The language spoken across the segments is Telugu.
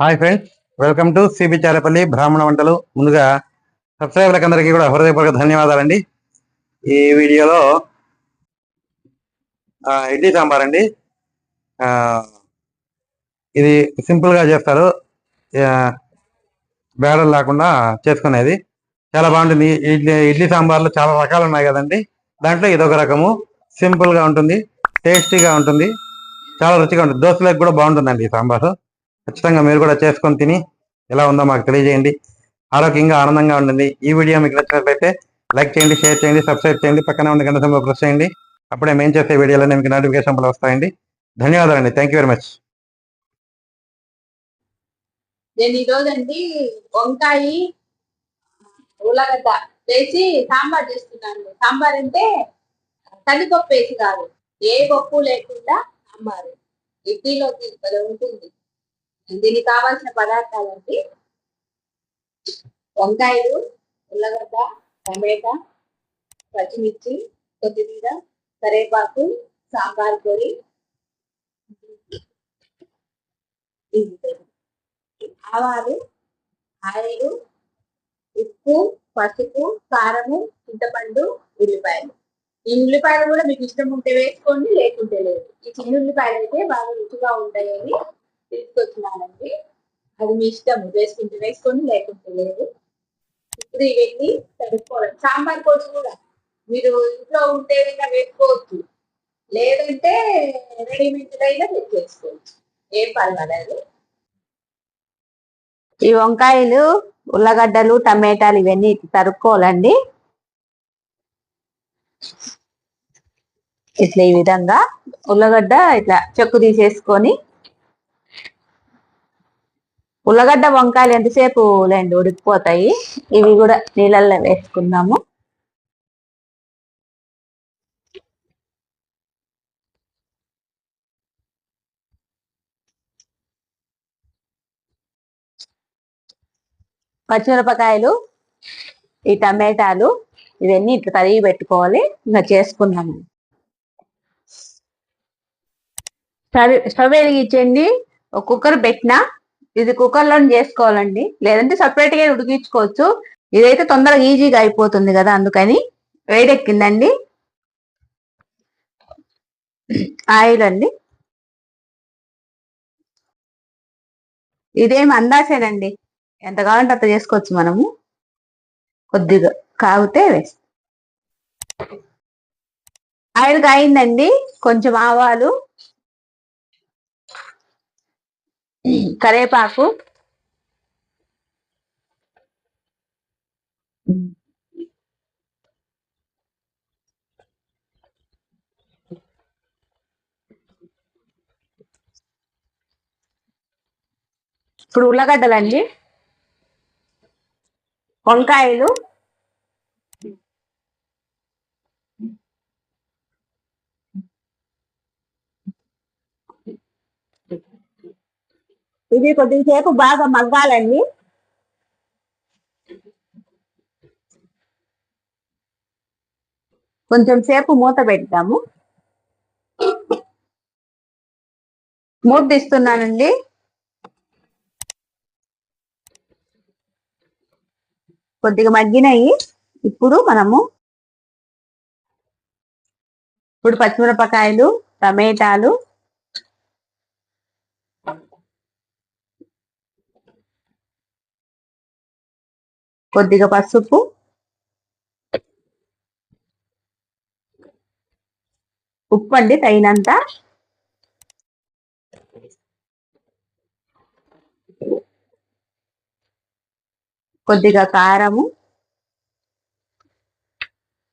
Hi friends welcome to CB Charapalli బ్రాహ్మణ వంటలు. ముందుగా సబ్స్క్రైబర్లకు అందరికీ కూడా హృదయపూర్వక ధన్యవాదాలండి. ఈ వీడియోలో ఇడ్లీ సాంబార్ అండి. ఇది సింపుల్గా చేస్తారు బేడలు లేకుండా చేసుకునేది. చాలా బాగుంటుంది. ఇడ్లీ ఇడ్లీ సాంబార్లు చాలా రకాలు ఉన్నాయి కదండి. దాంట్లో ఇదొక రకము. సింపుల్గా ఉంటుంది టేస్టీగా ఉంటుంది. చాలా రుచిగా ఉంటుంది. దోశలకు కూడా బాగుంటుందండి ఈ సాంబారు. ఖచ్చితంగా మీరు కూడా చేసుకొని తిని ఎలా ఉందో మాకు తెలియజేయండి. ఆరోగ్యంగా ఆనందంగా ఉండండి. ఈ వీడియో మీకు నచ్చినట్లయితే లైక్ చేయండి షేర్ చేయండి సబ్స్క్రైబ్ చేయండి. పక్కనే ఉన్న గంట సింబల్ ప్రెస్ చేయండి. అప్పుడే మేము చేసే వీడియోలన్నీ మీకు నోటిఫికేషన్ వస్తాయండి. ధన్యవాదాలండి. థ్యాంక్ యూ వెరీ మచ్ నేను ఈ రోజు అండి వంకాయ ఉల్లగడ్డ వేసి సాంబార్ చేస్తున్నాను. సాంబార్ అంటే కందిపప్పు వేసి కాదు ఏ పప్పు లేకుండా సాంబార్. ఇడ్లీలోకి ఉంటుంది. దీనికి కావాల్సిన పదార్థాలు అండి వంకాయలు ఉల్లగడ్డ టమాటా పచ్చిమిర్చి కొత్తిమీర కరివేపాకు సాంబార్ పొడి. ఆవాలు ఆయిలు ఉప్పు పసుపు కారము చింతపండు ఉల్లిపాయలు. ఈ ఉల్లిపాయలు కూడా మీకు ఇష్టం ఉంటే వేసుకోండి లేకుంటే లేదు. ఈ చిన్న ఉల్లిపాయలు అయితే బాగా రుచిగా ఉంటాయని తీసుకొచ్చినానండి. అది మీ ఇష్టం వేసుకుంటే వేసుకొని లేకుంటే లేదు. ఇప్పుడు ఇవన్నీ తడుపుకోవాలి సాంబార్ పొడి కూడా మీరు ఇంట్లో ఉంటే అయినా వేసుకోవచ్చు. లేదంటే రెడీమేడ్ అయినా తెచ్చేసుకోవచ్చు ఏం పర్వాలేదు. ఈ వంకాయలు ఉల్లగడ్డలు టమాటాలు ఇవన్నీ తరుక్కోవాలండి ఇట్లా ఈ విధంగా ఉల్లగడ్డ ఇట్లా చెక్కు తీసేసుకొని ఉల్లగడ్డ వంకాయలు ఎంతసేపు లేండి ఉడికిపోతాయి? ఇవి కూడా నీళ్ళల్లో వేసుకుందాము. పచ్చిమిరపకాయలు ఈ టమాటాలు ఇవన్నీ ఇట్లా తరిగి పెట్టుకోవాలి. ఇంకా చేసుకుందాము. స్టవ్ స్టవ్ వెలిగించండి. ఒక కుక్కర్ పెట్టినా ఇది కుక్కర్లో చేసుకోవాలండి. లేదంటే సపరేట్గా ఉడికించుకోవచ్చు. ఇదైతే తొందరగా ఈజీగా అయిపోతుంది కదా అందుకని వేడెక్కిందండి. ఆయిల్ అండి. ఇదేం అందాసేనండి. ఎంత కావాలంటే అంత చేసుకోవచ్చు మనము. కొద్దిగా కాగితే వేస్తాం. ఆయిల్ కాయిందండి. కొంచెం ఆవాలు కరేపాకు. ఇప్పుడు ఉల్లగడ్డలండి. వంకాయలు. ఇది కొద్దిసేపు బాగా మగ్గాలండి. కొంచెం సేపు మూత పెడతాము. మూత తీస్తున్నానండి. కొద్దిగా మగ్గినాయి. ఇప్పుడు మనము ఇప్పుడు పచ్చిమిరపకాయలు టమాటాలు కొద్దిగా పసుపు. ఉప్పు అండి తగినంత. కొద్దిగా కారము.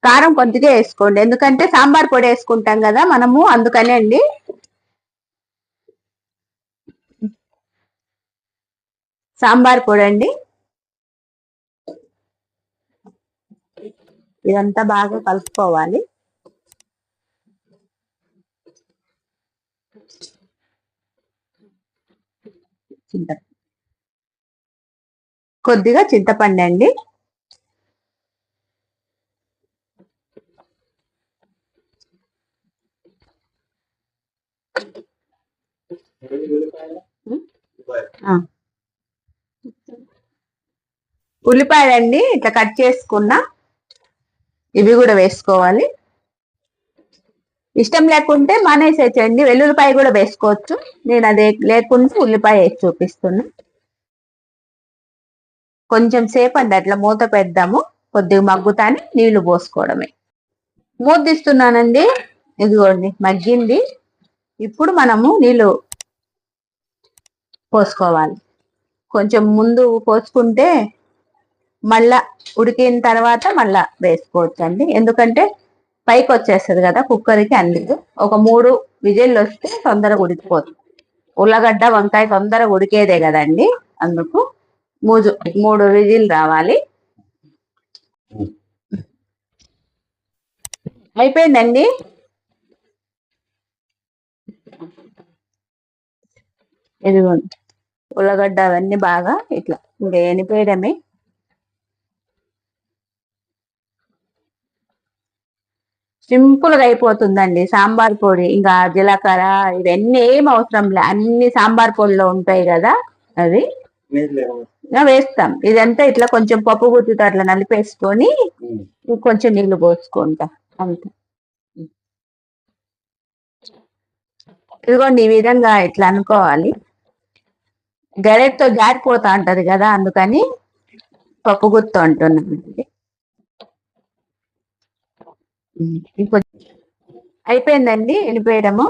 కారం కొద్దిగా వేసుకోండి. ఎందుకంటే సాంబార్ పొడి వేసుకుంటాం కదా మనము అందుకనే అండి. సాంబార్ పొడి అండి ఇదంతా బాగా కలుపుకోవాలి. చింత కొద్దిగా చింతపండు అండి. ఉల్లిపాయలండి ఇట్లా కట్ చేసుకున్న. ఇవి కూడా వేసుకోవాలి. ఇష్టం లేకుంటే మానేసేయండి వెల్లుల్లిపాయ కూడా వేసుకోవచ్చు. నేను అదే లేకుంటే ఉల్లిపాయ వేసి చూపిస్తున్నా. కొంచెం సేపు అండి అట్లా మూత పెడదాము. కొద్దిగా మగ్గుతానే నీళ్ళు పోసుకోవడమే. మూత తీస్తున్నానండి. ఇదిగోండి మగ్గింది. ఇప్పుడు మనము నీళ్ళు పోసుకోవాలి. కొంచెం ముందు పోసుకుంటే మళ్ళా ఉడికిన తర్వాత మళ్ళా వేసుకోవచ్చు అండి ఎందుకంటే పైకి వచ్చేస్తుంది కదా కుక్కర్కి అందుకు ఒక మూడు విజిల్లు వస్తే తొందరగా ఉడికిపోతుంది. ఉల్లగడ్డ వంకాయ తొందరగా ఉడికేదే కదండి అందుకు మూడు మూడు విజిల్ రావాలి. అయిపోయిందండి? ఇదిగోండి. ఉల్లగడ్డ అవన్నీ బాగా ఇట్లా ఇంకా ఎనిపోయడమే సింపుల్గా అయిపోతుందండి. సాంబార్ పొడి ఇంకా జీలకర్ర ఇవన్నీ ఏం అవసరం లే. అన్ని సాంబార్ పొడిలో ఉంటాయి కదా అది వేస్తాం. ఇదంతా ఇట్లా కొంచెం పప్పు గుత్తితో అట్లా నలిపేసుకొని కొంచెం నీళ్ళు పోసుకుంటా. అంతే. ఇదిగోండి ఈ విధంగా ఇట్లా అనుకోవాలి. గరెట్తో జారిపోతా ఉంటది కదా అందుకని పప్పు గుత్తు అంటున్నాను ఇంకొంచెం అయిపోయిందండి వెళ్ళిపోయడము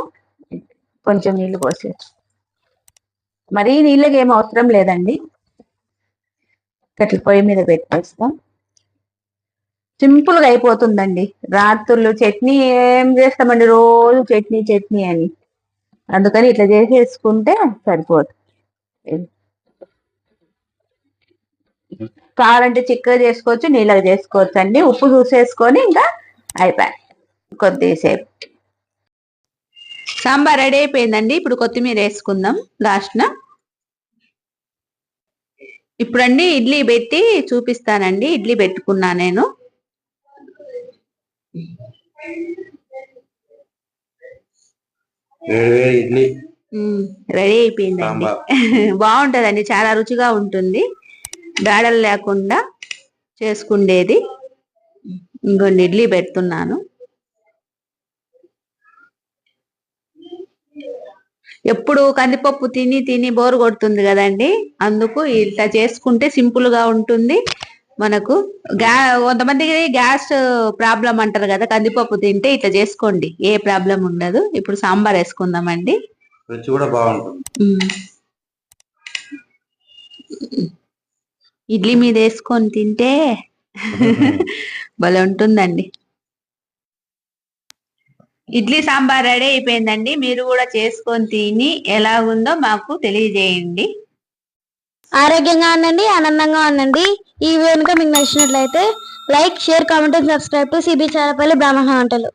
కొంచెం నీళ్ళు పోసేసి మరీ నీళ్ళకి ఏం అవసరం లేదండి. గట్ల పొయ్యి మీద పెట్టేస్తాం. సింపుల్గా అయిపోతుందండి. రాత్రులు చట్నీ ఏం చేస్తామండి? రోజు చట్నీ చట్నీ అని. అందుకని ఇట్లా చేసేసుకుంటే సరిపోతుంది కావాలంటే చిక్కగా చేసుకోవచ్చు నీళ్ళగా చేసుకోవచ్చు అండి ఉప్పు చూసేసుకొని ఇంకా అయిపోయి కొద్దిసేపు. సాంబార్ రెడీ అయిపోయిందండి. ఇప్పుడు కొత్తిమీర వేసుకుందాం. లాస్ట్న ఇప్పుడండి ఇడ్లీ పెట్టి చూపిస్తానండి. ఇడ్లీ పెట్టుకున్నా నేను. రెడీ అయిపోయిందండి. బాగుంటదండి. చాలా రుచిగా ఉంటుంది. బేడలు లేకుండా చేసుకుండేది. ఇంకొన్ని ఇడ్లీ పెడుతున్నాను. ఎప్పుడు కందిపప్పు తిని తిని బోరు కొడుతుంది కదండి. అందుకు ఇట్లా చేసుకుంటే సింపుల్గా ఉంటుంది. మనకు గ్యా కొంతమందికి గ్యాస్ ప్రాబ్లం అంటారు కదా కందిపప్పు తింటే ఇట్లా చేసుకోండి. ఏ ప్రాబ్లం ఉండదు. ఇప్పుడు సాంబార్ వేసుకుందామండి. రుచి కూడా బాగుంటుంది. మ్మ్. ఇడ్లీ మీద వేసుకొని తింటే భలే ఉంటుందండి. ఇడ్లీ సాంబార్ రెడీ అయిపోయిందండి. మీరు కూడా చేసుకొని తిని ఎలా ఉందో మాకు తెలియజేయండి. ఆరోగ్యంగా ఉండండి ఆనందంగా ఉండండి. ఈ వీడియో కనుక మీకు నచ్చినట్లయితే like share comment subscribe to CB Charapalli బ్రాహ్మణ వంటలు